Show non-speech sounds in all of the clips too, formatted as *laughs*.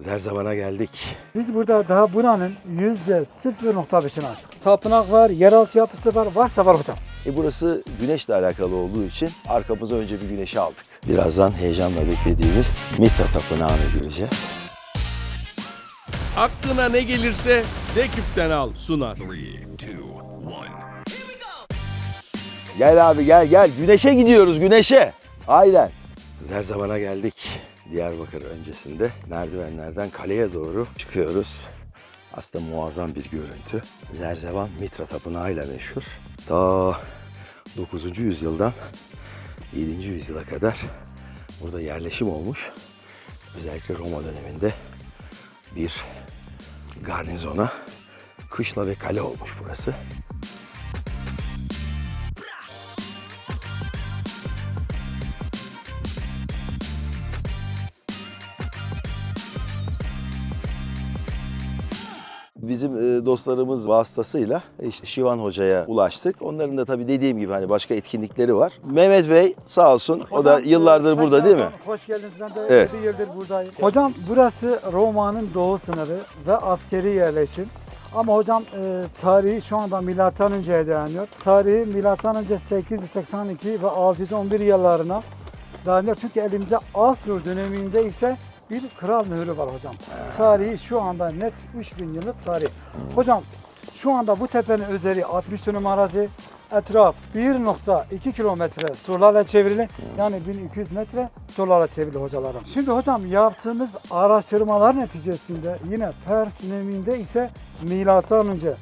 Zerzavan'a geldik. Biz burada daha buranın yüzde 0.5'ini açtık. Tapınak var, yeraltı yapısı var, varsa var hocam. E burası güneşle alakalı olduğu için arkamıza önce bir güneşi aldık. Birazdan heyecanla beklediğimiz Mitra Tapınağı'na gireceğiz. Aklına ne gelirse Deküp'ten al sunar. Gel abi gel gel. Güneşe gidiyoruz güneşe. Aynen. Zerzavan'a geldik. Diyarbakır öncesinde merdivenlerden kaleye doğru çıkıyoruz. Aslında muazzam bir görüntü. Zerzevan Mitra Tapınağı meşhur. Ta 9. yüzyıldan 7. yüzyıla kadar burada yerleşim olmuş. Özellikle Roma döneminde bir garnizona kışla ve kale olmuş burası. Bizim e, dostlarımız vasıtasıyla işte Şivan Hoca'ya ulaştık. Onların da tabii dediğim gibi hani başka etkinlikleri var. Mehmet Bey sağ olsun. O da Hocam, yıllardır e, burada değil mi? Hoş geldiniz. Ben de Evet. 7 yıldır buradayım. Hocam burası Roma'nın doğu sınırı ve askeri yerleşim. Ama hocam e, tarihi şu anda milattan önceye dayanıyor. Tarihi milattan önce 882 ve 611 yıllarına dayanıyor. Çünkü elimizde Asur döneminde ise bir kral mührü var hocam. Tarihi şu anda net 3000 yıllık tarih. Hocam şu anda bu tepenin üzeri 60 dönüm arazi, etraf 1.2 kilometre surlarla çevrili. Yani 1200 metre surlarla çevrili hocalarım. Şimdi hocam yaptığımız araştırmalar neticesinde yine Pers döneminde ise milattan önce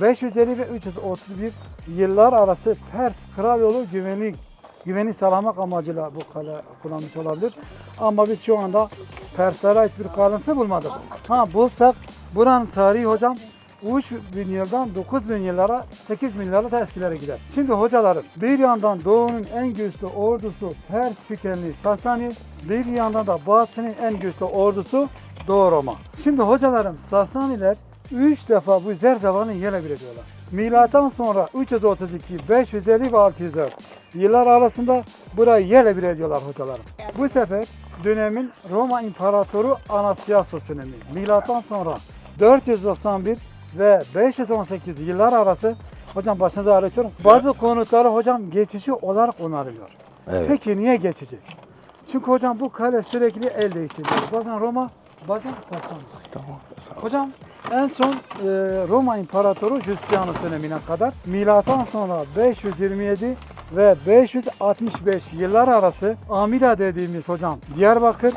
550 ve 331 yıllar arası Pers kral yolu güvenlik güveni sağlamak amacıyla bu kale kullanmış olabilir. Ama biz şu anda Perslere ait bir kalıntı bulmadık. Ha bulsak buranın tarihi hocam 3000 yıldan 9000 yıllara 8000 yıllara da eskilere gider. Şimdi hocalarım bir yandan doğunun en güçlü ordusu Pers kökenli Sasani, bir yandan da batının en güçlü ordusu Doğu Roma. Şimdi hocalarım Sasaniler 3 defa bu Zerzavan'ı yerle bir. Milattan sonra 332, 550 ve 604 yıllar arasında burayı yerle bir ediyorlar hocalarım. Bu sefer dönemin Roma İmparatoru Anastasios dönemi. Milattan sonra 491 ve 518 yıllar arası hocam başınıza ağrıtıyorum. Bazı konutları hocam geçici olarak onarılıyor. Evet. Peki niye geçici? Çünkü hocam bu kale sürekli el değiştiriyor. Bazen Roma, bazen Sasani. Tamam. Sağ ol. Hocam en son e, Roma İmparatoru Justianus dönemine kadar milattan sonra 527 ve 565 yıllar arası Amida dediğimiz hocam Diyarbakır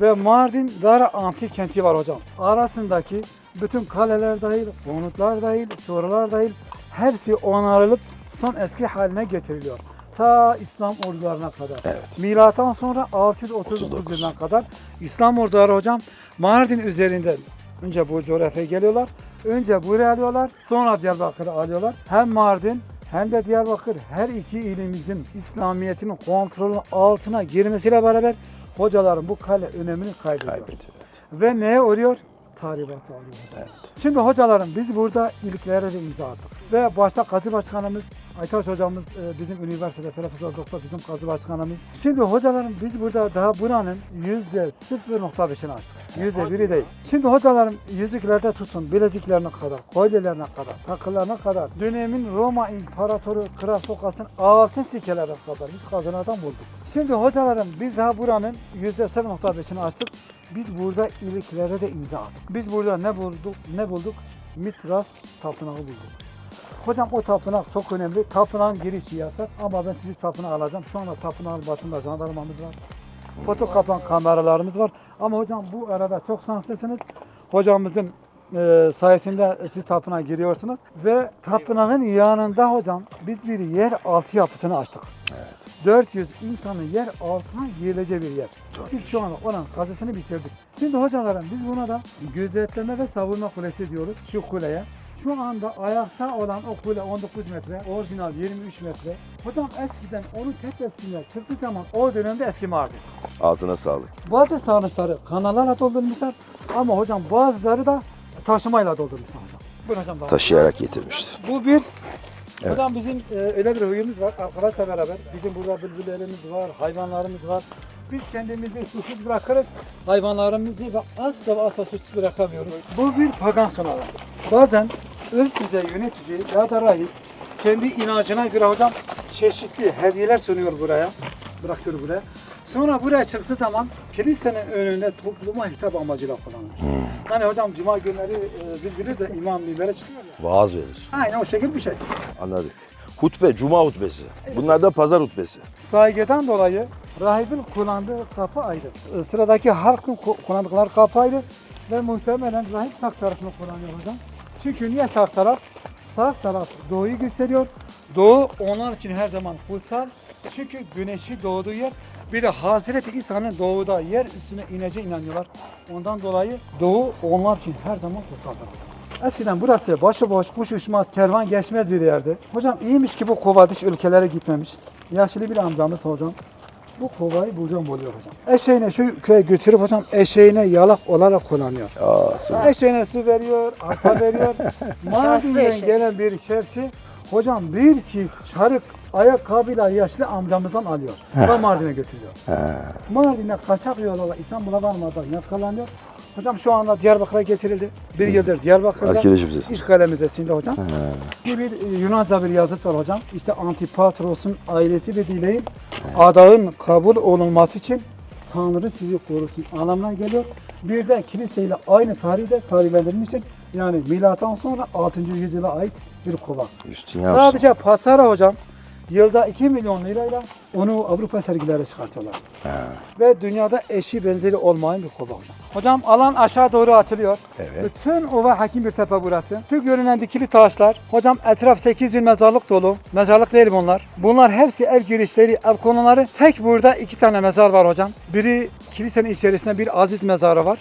ve Mardin Dara antik kenti var hocam. Arasındaki bütün kaleler dahil, konutlar dahil, sorular dahil hepsi onarılıp son eski haline getiriliyor. Ta İslam ordularına kadar. Evet. Milattan sonra 639 39. yılına kadar İslam orduları hocam Mardin üzerinden önce bu coğrafyaya geliyorlar. Önce buraya alıyorlar, sonra Diyarbakır'ı alıyorlar. Hem Mardin hem de Diyarbakır her iki ilimizin İslamiyet'in kontrolü altına girmesiyle beraber hocaların bu kale önemini kaybediyor. Kaybediyor. Ve neye uğruyor? Tahribatı alıyor. Evet. Şimdi hocalarım biz burada ilklere de imza attık. Ve başta Kazi Başkanımız, Aytaç hocamız e, bizim üniversitede Profesör Doktor bizim Kazi Başkanımız. Şimdi hocalarım biz burada daha buranın yüzde 0.5'ini açtık. Yüzde biri değil. Şimdi hocalarım yüzüklerde tutun, bileziklerine kadar, kolyelerine kadar, takılarına kadar, dönemin Roma İmparatoru Kral Sokas'ın altın sikkelerine kadar biz kazanadan bulduk. Şimdi hocalarım biz daha buranın yüzde 0.5'ini açtık. Biz burada iliklere de imza attık. Biz burada ne bulduk? Ne bulduk? Mitras tapınağı bulduk. Hocam o tapınak çok önemli. Tapınağın girişi yasak ama ben sizi tapınağa alacağım. Şu anda tapınağın başında jandarmamız var. Foto kapan kameralarımız var. Ama hocam bu arada çok şanslısınız. Hocamızın e, sayesinde siz tapınağa giriyorsunuz. Ve tapınağın yanında hocam biz bir yer altı yapısını açtık. 400 insanın yer altına girileceği bir yer. Biz şu anda onun kazısını bitirdik. Şimdi hocalarım biz buna da gözetleme ve savunma kulesi diyoruz şu kuleye. Şu anda ayakta olan o kule 19 metre, orijinal 23 metre. Hocam eskiden onun tepesinde çıktığı zaman o dönemde eski Mardin. Ağzına sağlık. Bazı sarnıçları kanallarla doldurmuşlar ama hocam bazıları da taşımayla doldurmuşlar hocam. Buyurun hocam daha. Taşıyarak getirmiştir. Bu bir. Evet. Hocam bizim e, öyle bir huyumuz var arkadaşla beraber. Bizim burada bülbüllerimiz var, hayvanlarımız var. Biz kendimizi susuz bırakırız. Hayvanlarımızı ve asla asla susuz bırakamıyoruz. Bu bir pagan sunağı. Bazen üst düzey yönetici ya da rahip kendi inancına göre hocam çeşitli hediyeler sunuyor buraya. Bırakıyor buraya. Sonra buraya çıktığı zaman kilisenin önünde topluma hitap amacıyla kullanılır. Hani hocam cuma günleri e, biz biliriz de imam minbere çıkıyor ya. Vaaz verir. Aynen o şekil bir şey. Anladık. Hutbe, cuma hutbesi. Bunlar da pazar hutbesi. Saygıdan dolayı rahibin kullandığı kapı ayrı. Sıradaki halkın ku- kullandıkları kapı ayrı ve muhtemelen rahip sağ tarafını kullanıyor hocam. Çünkü niye sağ taraf? Sağ taraf doğuyu gösteriyor. Doğu onlar için her zaman kutsal. Çünkü güneşi doğduğu yer bir de Hazreti İsa'nın doğuda yer üstüne ineceğine inanıyorlar. Ondan dolayı doğu onlar için her zaman kutsaldır. Eskiden burası başıboş, kuş uçmaz, kervan geçmez bir yerdi. Hocam iyiymiş ki bu kova dış ülkelere gitmemiş. Yaşlı bir amcamız hocam. Bu kovayı buradan buluyor hocam. Eşeğine şu köye götürüp hocam eşeğine yalak olarak kullanıyor. Aa, süper. Eşeğine su veriyor, arpa *laughs* veriyor. Mardin'den eşek. gelen bir şefçi hocam bir çift çarık ayakkabıyla yaşlı amcamızdan alıyor. Ve Mardin'e götürüyor. Mardin'e kaçak yollarla İstanbul'a varmadan yakalanıyor. Hocam şu anda Diyarbakır'a getirildi. Bir yıldır Diyarbakır'da. Arkeoloji müzesi. İşgale Müzesi'nde hocam. Bir, bir e, Yunanca bir yazıt var hocam. İşte Antipatros'un ailesi ve dileğin adağın kabul olunması için Tanrı sizi korusun anlamına geliyor. Bir de kiliseyle aynı tarihte tarihlendirilmiştir. Yani milattan sonra 6. yüzyıla ait bir kova. Yapsın. Sadece Patara hocam yılda 2 milyon lirayla onu Avrupa sergilere çıkartıyorlar. Ve dünyada eşi benzeri olmayan bir kova hocam. Hocam alan aşağı doğru açılıyor. Evet. Bütün ova hakim bir tepe burası. Şu görünen dikili taşlar. Hocam etraf 8 bin mezarlık dolu. Mezarlık değil bunlar. Bunlar hepsi ev girişleri, ev konuları. Tek burada iki tane mezar var hocam. Biri kilisenin içerisinde bir aziz mezarı var.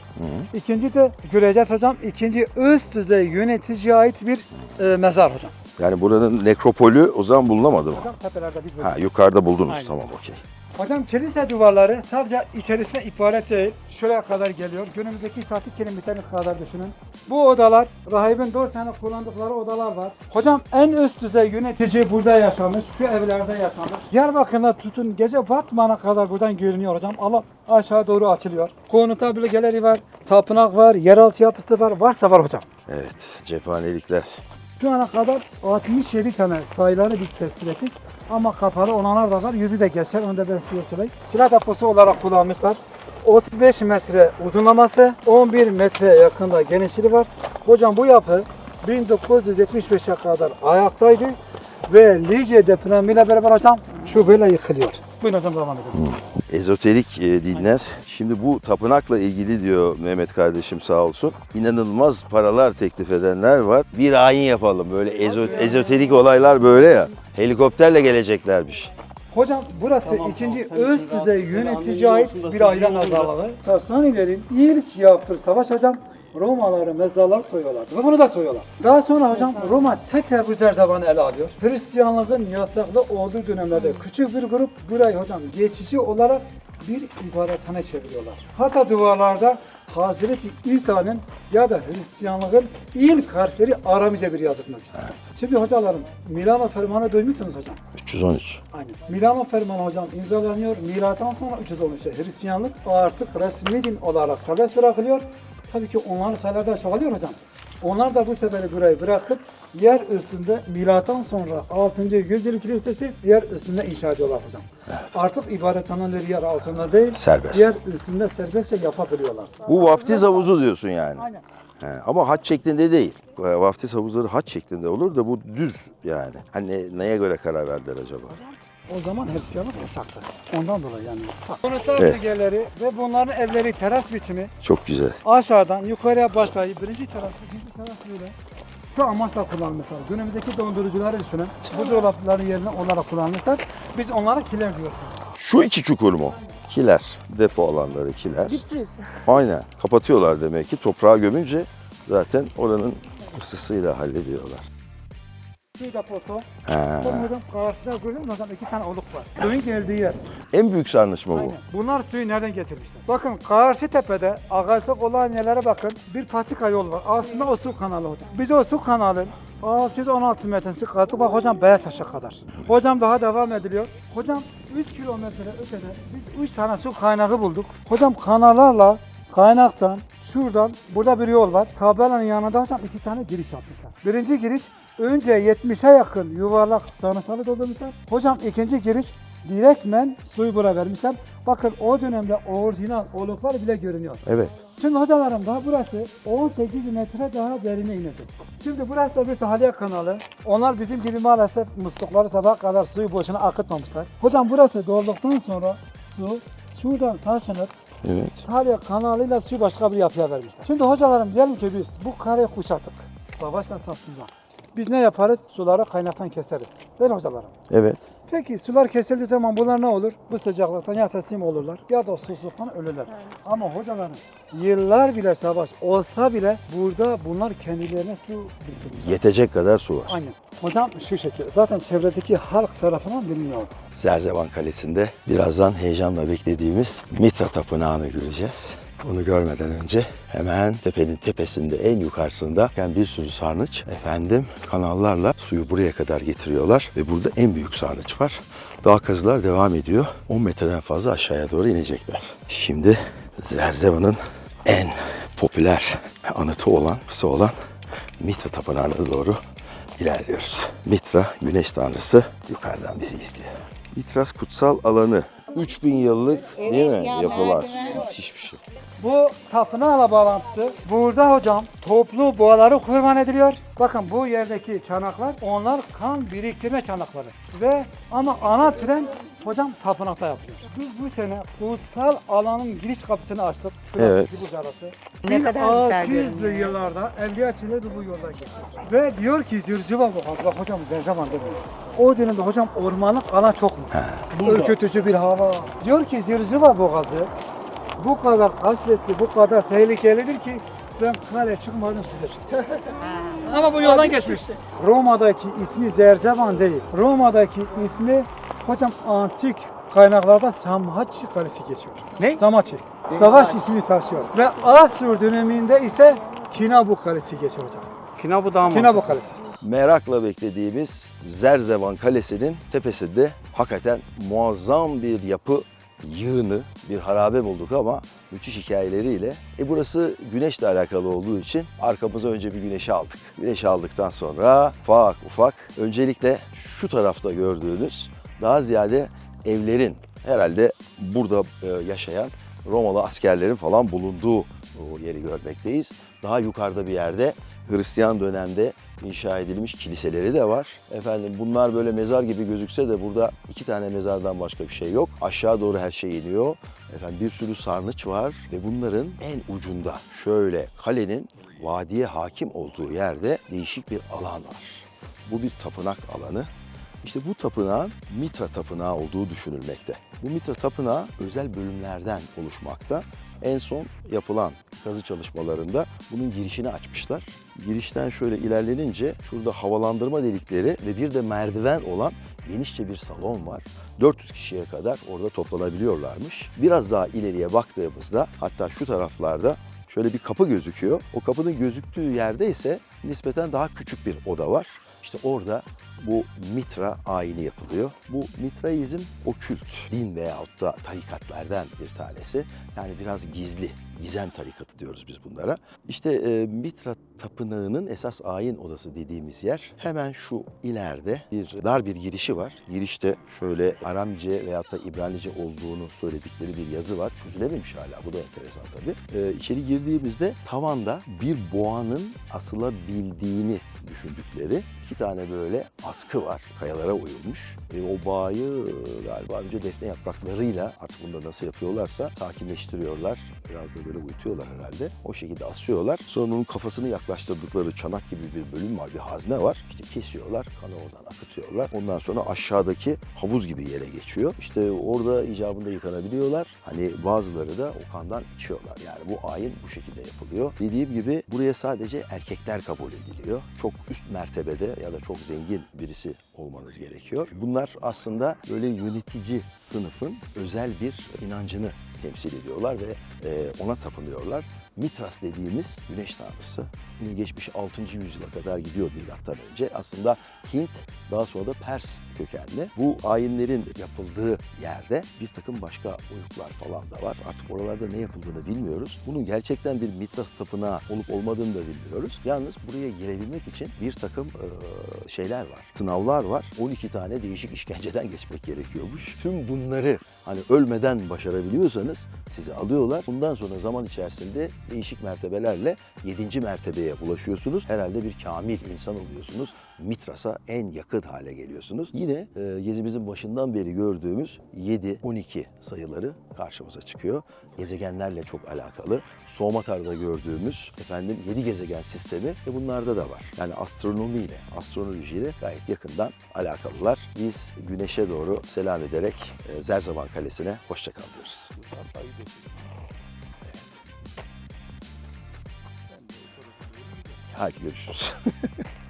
İkinci de göreceğiz hocam. İkinci üst düzey yöneticiye ait bir e, mezar hocam. Yani buranın nekropolü o zaman bulunamadı mı? Hocam tepelerde biz Ha yukarıda buldunuz Aynen. tamam okey. Hocam kilise duvarları sadece içerisine ibaret değil. Şuraya kadar geliyor. Günümüzdeki çatı kilometrelik kadar düşünün. Bu odalar, rahibin dört tane kullandıkları odalar var. Hocam en üst düzey yönetici burada yaşamış. Şu evlerde yaşamış. Diyarbakır'da tutun gece batmana kadar buradan görünüyor hocam. Allah aşağı doğru açılıyor. Konuta bölgeleri var. Tapınak var. Yeraltı yapısı var. Varsa var hocam. Evet cephanelikler. Şu ana kadar 67 tane sayıları biz tespit ettik. Ama kapalı olanlar da var. Yüzü de geçer. Onu da ben size söyleyeyim. Silah deposu olarak kullanmışlar. 35 metre uzunlaması, 11 metre yakında genişliği var. Hocam bu yapı 1975'e kadar ayaktaydı ve Lice depremiyle beraber hocam şu böyle yıkılıyor. Buyurun hocam devam edelim. Ezoterik e, dinler. Şimdi bu tapınakla ilgili diyor Mehmet kardeşim sağ olsun. İnanılmaz paralar teklif edenler var. Bir ayin yapalım böyle ezo- ezoterik olaylar böyle ya. Helikopterle geleceklermiş. Hocam burası ikinci üst düzey yöneticiye ait bir aile mezarlığı. Sasanilerin ilk yaptığı savaş hocam Romaları mezarlar soyuyorlar ve bunu da soyuyorlar. Daha sonra hocam Roma tekrar bu zerzavanı ele alıyor. Hristiyanlığın yasaklı olduğu dönemlerde küçük bir grup burayı hocam geçici olarak bir ibadethane çeviriyorlar. Hatta duvarlarda Hazreti İsa'nın ya da Hristiyanlığın ilk harfleri Aramice bir yazılmış. Şimdi hocalarım Milano Fermanı duymuşsunuz hocam. 313. Aynen. Milano Fermanı hocam imzalanıyor. Milattan sonra 313'te Hristiyanlık artık resmi din olarak serbest bırakılıyor. Tabii ki onların sayıları da çoğalıyor hocam. Onlar da bu sefer burayı bırakıp yer üstünde milattan sonra 6. yüzyıl kilisesi yer üstünde inşa ediyorlar hocam. Artık ibadethaneleri yer altında değil, Serbest. yer üstünde serbestçe yapabiliyorlar. Bu vaftiz havuzu diyorsun yani. Aynen. He, ama haç şeklinde değil. E, Vaftiz havuzları haç şeklinde olur da bu düz yani. Hani neye göre karar verdiler acaba? O zaman Hristiyanlık yasaktı. Ondan dolayı yani. Konutlar Evet. bölgeleri ve bunların evleri teras biçimi Çok güzel. aşağıdan yukarıya başlayıp birinci teras, ikinci teras böyle şu amaçla kullanmışlar. Günümüzdeki dondurucuları düşünün. Bu dolapların yerine olarak kullanmışlar. Biz onlara kiler diyoruz. Şu iki çukur mu? Kiler. Depo alanları kiler. Difriz. Aynen. Kapatıyorlar demek ki. Toprağa gömünce zaten oranın ısısıyla hallediyorlar. Su deposu. Ha. Bakın hocam karşıda görüyor musun hocam iki tane oluk var. Suyun geldiği yer. En büyük sarnıç mı bu? Aynen. Bunlar suyu nereden getirmişler? Bakın karşı tepede ağaçlık olan yerlere bakın. Bir patika yol var. Aslında o su kanalı hocam. Biz o su kanalın 616 metresi kaldı. Bak hocam beyaz taşa kadar. Hocam daha devam ediliyor. Hocam 3 kilometre ötede biz 3 tane su kaynağı bulduk. Hocam kanallarla kaynaktan şuradan burada bir yol var. Tabelanın yanında hocam iki tane giriş yapmışlar. Birinci giriş önce 70'e yakın yuvarlak sarımsalı doldurmuşlar. Hocam ikinci giriş direktmen suyu buraya vermişler. Bakın o dönemde orijinal oluklar bile görünüyor. Evet. Şimdi hocalarım daha burası 18 metre daha derine inecek. Şimdi burası da bir tahliye kanalı. Onlar bizim gibi maalesef muslukları sabah kadar suyu boşuna akıtmamışlar. Hocam burası dolduktan sonra su şuradan taşınıp Evet. tahliye kanalıyla suyu başka bir yapıya vermişler. Şimdi hocalarım diyelim ki biz bu kareyi kuşattık. Savaş esasında. Biz ne yaparız? Suları kaynaktan keseriz. Değil mi hocalarım? Evet. Peki sular kesildiği zaman bunlar ne olur? Bu sıcaklıktan ya teslim olurlar ya da susuzluktan ölürler. Ama hocalarım yıllar bile savaş olsa bile burada bunlar kendilerine su biriktirmişler. Yetecek kadar su var. Aynen. Hocam şu şekilde zaten çevredeki halk tarafından biliniyor. Zerzevan Kalesi'nde birazdan heyecanla beklediğimiz Mitra Tapınağı'nı göreceğiz. Onu görmeden önce hemen tepenin tepesinde en yukarısında yani bir sürü sarnıç efendim kanallarla suyu buraya kadar getiriyorlar ve burada en büyük sarnıç var. Daha kazılar devam ediyor. 10 metreden fazla aşağıya doğru inecekler. Şimdi Zerzevan'ın en popüler anıtı olan, kısa olan Mitra Tapınağı'na doğru ilerliyoruz. Mitra, güneş tanrısı yukarıdan bizi izliyor. Mitras kutsal alanı. 3000 yıllık değil mi ya yapılar? Müthiş bir şey. Bu tapınağla bağlantısı burada hocam toplu boğaları kurban ediliyor. Bakın bu yerdeki çanaklar onlar kan biriktirme çanakları. Ve ama ana tren hocam tapınakta yapılıyor. Biz bu sene kutsal alanın giriş kapısını açtık. Evet. Bu zarası. Ne kadar güzel 1600'lü görünüyor. yıllarda Evliya Çelebi bu yoldan geçiyor. Ve diyor ki Zürcüva bu. Bak hocam ne zaman demiyor. O dönemde hocam ormanlık alan çok mu? Ürkütücü bir hava. Diyor ki Zürcüva boğazı bu kadar kasvetli, bu kadar tehlikelidir ki ben kale çıkmadım size. Ama bu yoldan geçmiş. Roma'daki ismi Zerzevan değil. Roma'daki ismi hocam antik kaynaklarda Samhaçi Kalesi geçiyor. Ne? Samaçi. Savaş ismi taşıyor. Ve Asur döneminde ise Kinabu Kalesi geçiyor hocam. Kinabu Dağı mı? Kinabu Kalesi. Merakla beklediğimiz Zerzevan Kalesi'nin tepesinde hakikaten muazzam bir yapı yığını, bir harabe bulduk ama müthiş hikayeleriyle. E burası güneşle alakalı olduğu için arkamıza önce bir güneşi aldık. Güneşi aldıktan sonra ufak ufak öncelikle şu tarafta gördüğünüz daha ziyade evlerin herhalde burada e, yaşayan Romalı askerlerin falan bulunduğu yeri görmekteyiz. Daha yukarıda bir yerde Hristiyan dönemde inşa edilmiş kiliseleri de var. Efendim bunlar böyle mezar gibi gözükse de burada iki tane mezardan başka bir şey yok. Aşağı doğru her şey iniyor. Efendim bir sürü sarnıç var ve bunların en ucunda şöyle kalenin vadiye hakim olduğu yerde değişik bir alan var. Bu bir tapınak alanı. İşte bu tapınağın Mitra Tapınağı olduğu düşünülmekte. Bu Mitra Tapınağı özel bölümlerden oluşmakta. En son yapılan kazı çalışmalarında bunun girişini açmışlar. Girişten şöyle ilerlenince şurada havalandırma delikleri ve bir de merdiven olan genişçe bir salon var. 400 kişiye kadar orada toplanabiliyorlarmış. Biraz daha ileriye baktığımızda hatta şu taraflarda şöyle bir kapı gözüküyor. O kapının gözüktüğü yerde ise nispeten daha küçük bir oda var. İşte orada bu mitra ayini yapılıyor. Bu mitraizm okült din veyahut da tarikatlardan bir tanesi. Yani biraz gizli, gizem tarikatı diyoruz biz bunlara. İşte e, mitra tapınağının esas ayin odası dediğimiz yer hemen şu ileride bir dar bir girişi var. Girişte şöyle Aramce veyahut da İbranice olduğunu söyledikleri bir yazı var. Çözülememiş hala. Bu da enteresan tabii. E, içeri girdiğimizde tavanda bir boğanın asılabildiğini düşündükleri iki tane böyle askı var. Kayalara oyulmuş. E, o bağı galiba önce defne yapraklarıyla artık bunu da nasıl yapıyorlarsa sakinleştiriyorlar. Biraz da böyle uyutuyorlar herhalde. O şekilde asıyorlar. Sonra onun kafasını yaklaştırdıkları çanak gibi bir bölüm var, bir hazne var. İşte kesiyorlar, kanı oradan akıtıyorlar. Ondan sonra aşağıdaki havuz gibi yere geçiyor. İşte orada icabında yıkanabiliyorlar. Hani bazıları da o kandan içiyorlar. Yani bu ayin bu şekilde yapılıyor. Dediğim gibi buraya sadece erkekler kabul ediliyor. Çok üst mertebede ya da çok zengin birisi olmanız gerekiyor. Bunlar aslında böyle yönetici sınıfın özel bir inancını temsil ediyorlar ve e, ona tapınıyorlar. Mitras dediğimiz güneş tanrısı. Geçmiş 6. yüzyıla kadar gidiyor milattan önce. Aslında Hint daha sonra da Pers kökenli. Bu ayinlerin yapıldığı yerde bir takım başka uyuklar falan da var. Artık oralarda ne yapıldığını bilmiyoruz. Bunun gerçekten bir Mitras tapınağı olup olmadığını da bilmiyoruz. Yalnız buraya girebilmek için bir takım e, şeyler var. Sınavlar var. 12 tane değişik işkenceden *laughs* geçmek gerekiyormuş. Tüm bunları hani ölmeden başarabiliyorsanız sizi alıyorlar. Bundan sonra zaman içerisinde değişik mertebelerle 7. mertebeye ulaşıyorsunuz. Herhalde bir kamil insan oluyorsunuz. Mitras'a en yakın hale geliyorsunuz. Yine e, gezimizin başından beri gördüğümüz 7, 12 sayıları karşımıza çıkıyor. Gezegenlerle çok alakalı. Soğumatar'da gördüğümüz efendim 7 gezegen sistemi ve bunlarda da var. Yani astronomiyle, astrolojiyle gayet yakından alakalılar. Biz güneşe doğru selam ederek e, Zerzavan Kalesi'ne hoşça kal diyoruz. Hadi görüşürüz. *laughs*